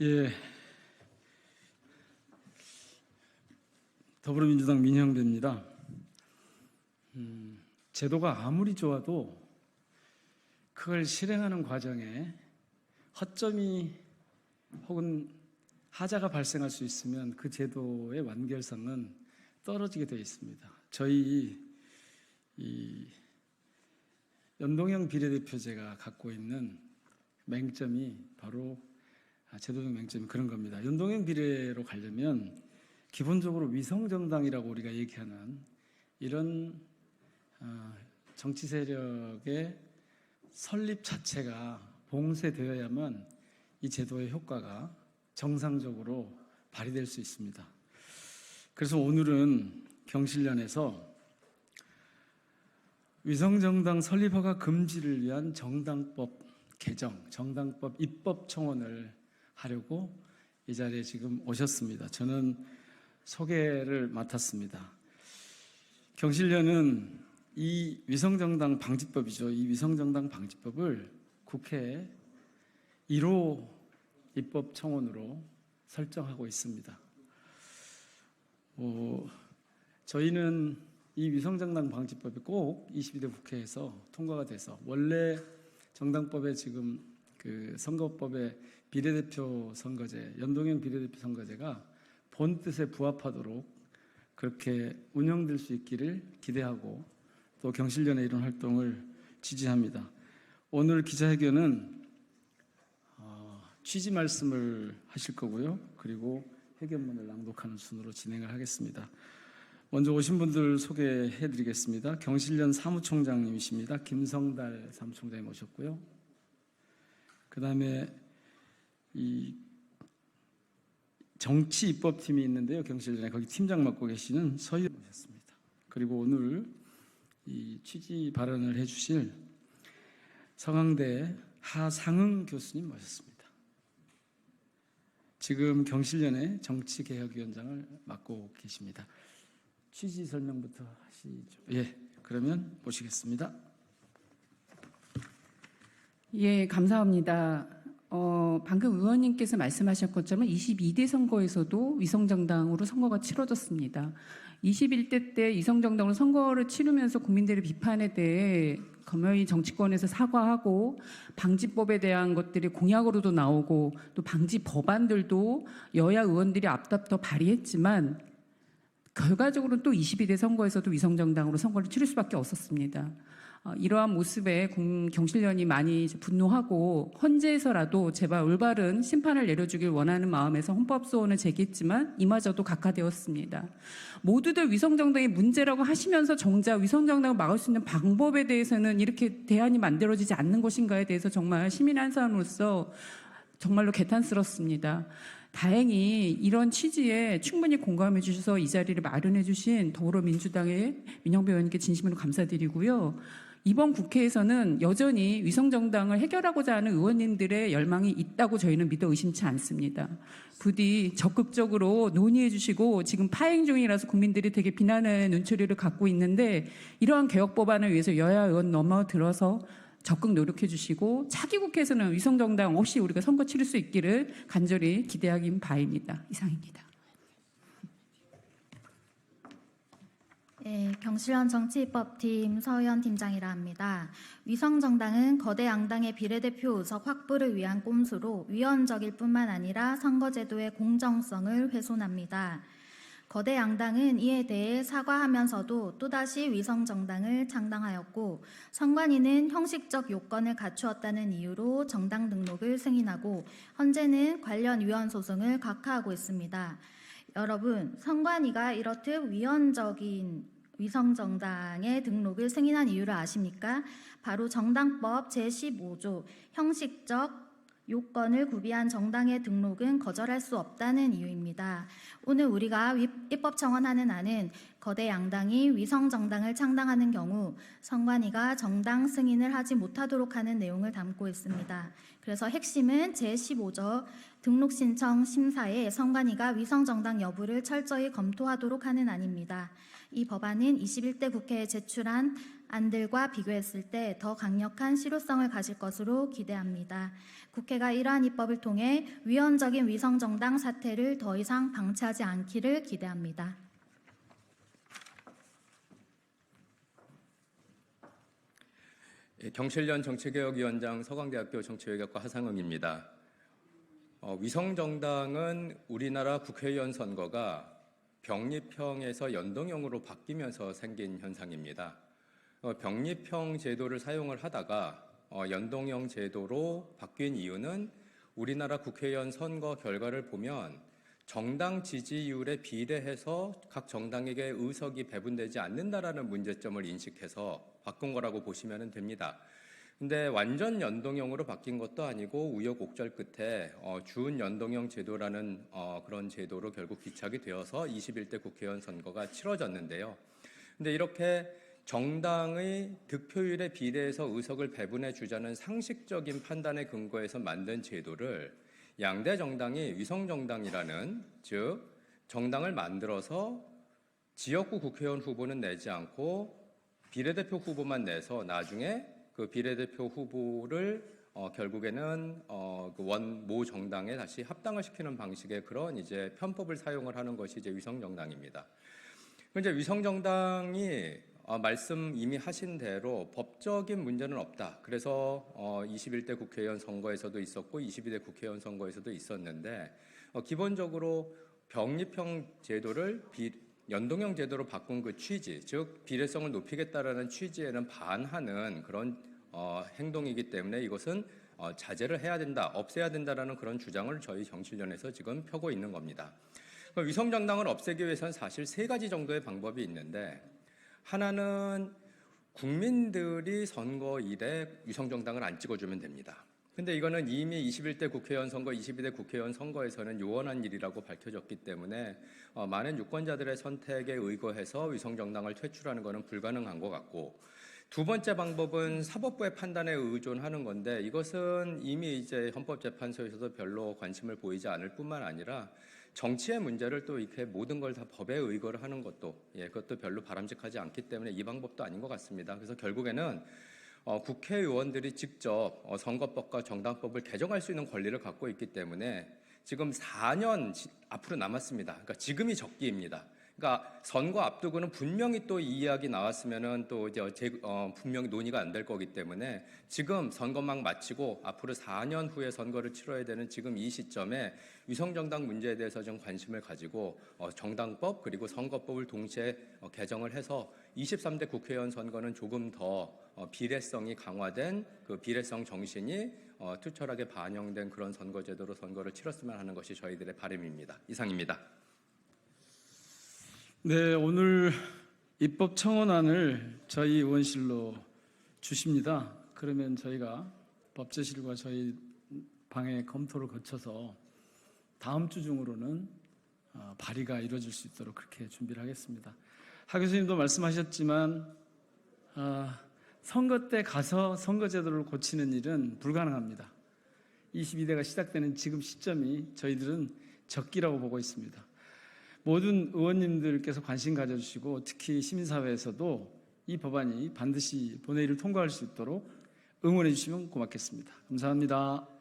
예. 더불어민주당 민형배입니다. 음, 제도가 아무리 좋아도 그걸 실행하는 과정에 허점이 혹은 하자가 발생할 수 있으면 그 제도의 완결성은 떨어지게 되어 있습니다. 저희 이 연동형 비례대표제가 갖고 있는 맹점이 바로 아, 제도적 맹점이 그런 겁니다. 연동형 비례로 가려면 기본적으로 위성 정당이라고 우리가 얘기하는 이런 어, 정치 세력의 설립 자체가 봉쇄되어야만 이 제도의 효과가 정상적으로 발휘될 수 있습니다. 그래서 오늘은 경실련에서 위성정당 설립허가 금지를 위한 정당법 개정, 정당법 입법 청원을 하려고 이 자리에 지금 오셨습니다. 저는 소개를 맡았습니다. 경실련은 이 위성정당 방지법이죠. 이 위성정당 방지법을 국회에 1호 입법 청원으로 설정하고 있습니다. 어, 저희는 이 위성정당 방지법이 꼭 22대 국회에서 통과가 돼서 원래 정당법에 지금 그 선거법의 비례대표 선거제, 연동형 비례대표 선거제가 본 뜻에 부합하도록 그렇게 운영될 수 있기를 기대하고 또 경실련의 이런 활동을 지지합니다. 오늘 기자회견은 어, 취지 말씀을 하실 거고요. 그리고 회견문을 낭독하는 순으로 진행을 하겠습니다. 먼저 오신 분들 소개해 드리겠습니다. 경실련 사무총장님이십니다. 김성달 사무총장님 오셨고요. 그 다음에 이 정치 입법팀이 있는데요. 경실련에 거기 팀장 맡고 계시는 서희 오셨습니다. 그리고 오늘 이 취지 발언을 해 주실 성황대 하상흥 교수님 모셨습니다. 지금 경실련의 정치개혁위원장을 맡고 계십니다. 취지 설명부터 하시죠. 예, 그러면 모시겠습니다. 예, 감사합니다. 어, 방금 의원님께서 말씀하신 것처럼 22대 선거에서도 위성정당으로 선거가 치러졌습니다. 21대 때 위성정당으로 선거를 치르면서 국민들의 비판에 대해 검열이 정치권에서 사과하고 방지법에 대한 것들이 공약으로도 나오고 또 방지 법안들도 여야 의원들이 앞다퉈 발의했지만 결과적으로는 또 22대 선거에서도 위성정당으로 선거를 치를 수밖에 없었습니다. 어, 이러한 모습에 공- 경실련이 많이 분노하고 헌재에서라도 제발 올바른 심판을 내려주길 원하는 마음에서 헌법 소원을 제기했지만 이마저도 각하되었습니다. 모두들 위성정당이 문제라고 하시면서 정작 위성정당을 막을 수 있는 방법에 대해서는 이렇게 대안이 만들어지지 않는 것인가에 대해서 정말 시민 한 사람으로서 정말로 개탄스럽습니다. 다행히 이런 취지에 충분히 공감해 주셔서 이 자리를 마련해 주신 더불어민주당의 민영배 의원님께 진심으로 감사드리고요. 이번 국회에서는 여전히 위성정당을 해결하고자 하는 의원님들의 열망이 있다고 저희는 믿어 의심치 않습니다. 부디 적극적으로 논의해 주시고 지금 파행 중이라서 국민들이 되게 비난의 눈초리를 갖고 있는데 이러한 개혁 법안을 위해서 여야 의원 넘어들어서 적극 노력해 주시고 차기 국회에서는 위성정당 없이 우리가 선거 치를 수 있기를 간절히 기대하긴 바입니다. 이상입니다. 예, 경실련 정치입법팀 서현 팀장이라 합니다. 위성정당은 거대 양당의 비례대표 의석 확보를 위한 꼼수로 위헌적일 뿐만 아니라 선거제도의 공정성을 훼손합니다. 거대 양당은 이에 대해 사과하면서도 또다시 위성 정당을 창당하였고 선관위는 형식적 요건을 갖추었다는 이유로 정당 등록을 승인하고 현재는 관련 위헌 소송을 각하하고 있습니다. 여러분, 선관위가 이렇듯 위헌적인 위성정당의 등록을 승인한 이유를 아십니까? 바로 정당법 제15조 형식적 요건을 구비한 정당의 등록은 거절할 수 없다는 이유입니다. 오늘 우리가 위- 입법 청원하는 안은 거대 양당이 위성 정당을 창당하는 경우 선관위가 정당 승인을 하지 못하도록 하는 내용을 담고 있습니다. 그래서 핵심은 제15조 등록 신청 심사에 선관위가 위성 정당 여부를 철저히 검토하도록 하는 안입니다. 이 법안은 21대 국회에 제출한 안들과 비교했을 때 더 강력한 실효성을 가질 것으로 기대합니다. 국회가 이러한 입법을 통해 위헌적인 위성정당 사태를 더 이상 방치하지 않기를 기대합니다. 예, 경실련 정치개혁위원장 서강대학교 정치외교과 하상응입니다. 어, 위성정당은 우리나라 국회의원 선거가 병립형에서 연동형으로 바뀌면서 생긴 현상입니다. 어, 병립형 제도를 사용을 하다가 어, 연동형 제도로 바뀐 이유는 우리나라 국회의원 선거 결과를 보면 정당 지지율에 비례해서 각 정당에게 의석이 배분되지 않는다라는 문제점을 인식해서 바꾼 거라고 보시면 됩니다. 근데 완전 연동형으로 바뀐 것도 아니고 우여곡절 끝에 어, 준 연동형 제도라는 어, 그런 제도로 결국 귀착이 되어서 21대 국회의원 선거가 치러졌는데요. 근데 이렇게 정당의 득표율에 비례해서 의석을 배분해 주자는 상식적인 판단에 근거해서 만든 제도를 양대 정당이 위성 정당이라는 즉 정당을 만들어서 지역구 국회의원 후보는 내지 않고 비례대표 후보만 내서 나중에 그 비례대표 후보를 어, 결국에는 어, 그 원모 정당에 다시 합당을 시키는 방식의 그런 이제 편법을 사용을 하는 것이 이제 위성 정당입니다. 이제 위성 정당이 어, 말씀 이미 하신 대로 법적인 문제는 없다. 그래서 어, 21대 국회의원 선거에서도 있었고 22대 국회의원 선거에서도 있었는데 어, 기본적으로 병립형 제도를 비, 연동형 제도로 바꾼 그 취지, 즉 비례성을 높이겠다라는 취지에는 반하는 그런 어, 행동이기 때문에 이것은 어, 자제를 해야 된다, 없애야 된다라는 그런 주장을 저희 정치련에서 지금 펴고 있는 겁니다. 그럼 위성 정당을 없애기 위해서는 사실 세 가지 정도의 방법이 있는데 하나는 국민들이 선거일에 위성 정당을 안 찍어주면 됩니다. 근데 이거는 이미 21대 국회의원 선거, 22대 국회의원 선거에서는 요원한 일이라고 밝혀졌기 때문에 어, 많은 유권자들의 선택에 의거해서 위성 정당을 퇴출하는 것은 불가능한 것 같고 두 번째 방법은 사법부의 판단에 의존하는 건데 이것은 이미 이제 헌법재판소에서도 별로 관심을 보이지 않을 뿐만 아니라 정치의 문제를 또 이렇게 모든 걸 다 법에 의거를 하는 것도 예, 그것도 별로 바람직하지 않기 때문에 이 방법도 아닌 것 같습니다. 그래서 결국에는 어, 국회의원들이 직접 어, 선거법과 정당법을 개정할 수 있는 권리를 갖고 있기 때문에 지금 4년 지- 앞으로 남았습니다. 그러니까 지금이 적기입니다. 그러니까 선거 앞두고는 분명히 또 이 이야기 나왔으면은 또 이제 제, 어, 분명히 논의가 안 될 거기 때문에 지금 선거막 마치고 앞으로 4년 후에 선거를 치러야 되는 지금 이 시점에 위성정당 문제에 대해서 좀 관심을 가지고 어, 정당법 그리고 선거법을 동시에 어, 개정을 해서 23대 국회의원 선거는 조금 더 어, 비례성이 강화된 그 비례성 정신이 어, 투철하게 반영된 그런 선거제도로 선거를 치렀으면 하는 것이 저희들의 바람입니다. 이상입니다. 네, 오늘 입법 청원안을 저희 의원실로 주십니다. 그러면 저희가 법제실과 저희 방해 검토를 거쳐서 다음 주 중으로는 어, 발의가 이루어질 수 있도록 그렇게 준비를 하겠습니다. 하 교수님도 말씀하셨지만 아, 선거 때 가서 선거제도를 고치는 일은 불가능합니다. 22대가 시작되는 지금 시점이 저희들은 적기라고 보고 있습니다. 모든 의원님들께서 관심 가져주시고 특히 시민사회에서도 이 법안이 반드시 본회의를 통과할 수 있도록 응원해 주시면 고맙겠습니다. 감사합니다.